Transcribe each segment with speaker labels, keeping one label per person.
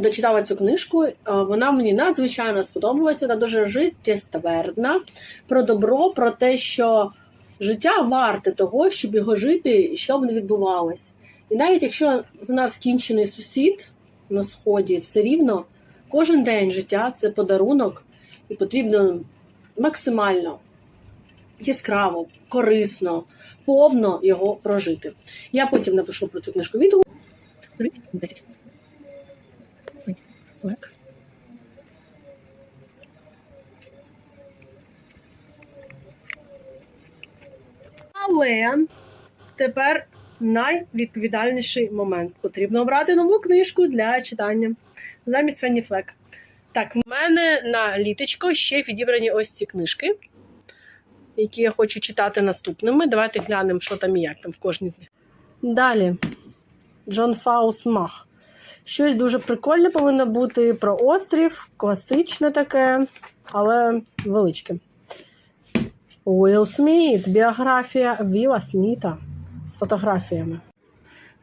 Speaker 1: дочитала цю книжку. Е, Вона мені надзвичайно сподобалася. Вона дуже життєствердна про добро, про те, що життя варте того, щоб його жити, що б не відбувалось. І навіть якщо в нас кінчений сусід на сході, все рівно кожен день життя це подарунок, і потрібно максимально яскраво, корисно, повно його прожити. Я потім напишу про цю книжку відео. 10. Так. Але тепер найвідповідальніший момент. Потрібно обрати нову книжку для читання замість Фенні Флек. Так, в мене на літочко ще відібрані ось ці книжки, які я хочу читати наступними. Давайте глянемо, що там і як там в кожній з них. Далі. Джон Фаус Мах. Щось дуже прикольне повинно бути про острів, класичне таке, але величке. Уилл Сміт, біографія Віла Сміта з фотографіями.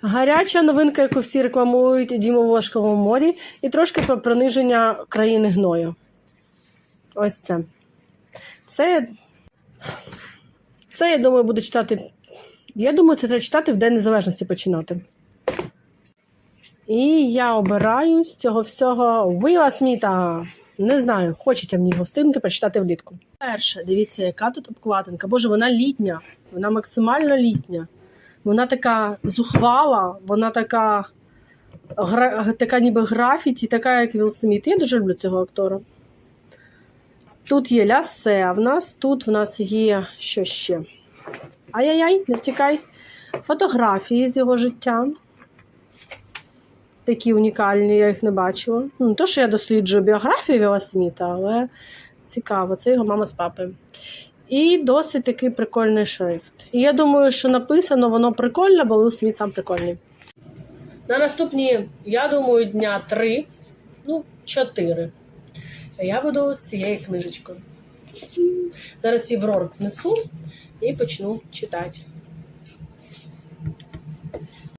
Speaker 1: Гаряча новинка, яку всі рекламують Діму в Ложковому морі, і трошки про приниження країни гною. Ось це. Це, це я думаю, буду читати. Я думаю, це треба читати в День Незалежності починати. І я обираю з цього всього Віла Сміта. Не знаю, хочеться мені його встигнути прочитати влітку. Перше, дивіться, яка тут обкладинка. Боже, вона літня, вона максимально літня. Вона така зухвала, вона така, гра, така ніби графіті, така, як Вілл Сміт. Я дуже люблю цього актора. Тут є лясе в нас, тут в нас є що ще. Ай-яй-яй, не втікай. Фотографії з його життя. Такі унікальні, я їх не бачила. Ну, не то, що я досліджую біографію Віла Сміта, але цікаво, це його мама з папою. І досить такий прикольний шрифт. І я думаю, що написано воно прикольно, бо Вілл Сміт сам прикольний. На наступні, я думаю, дня три, ну, чотири. Я буду з цією книжечкою. Зараз її в рорк внесу і почну читати.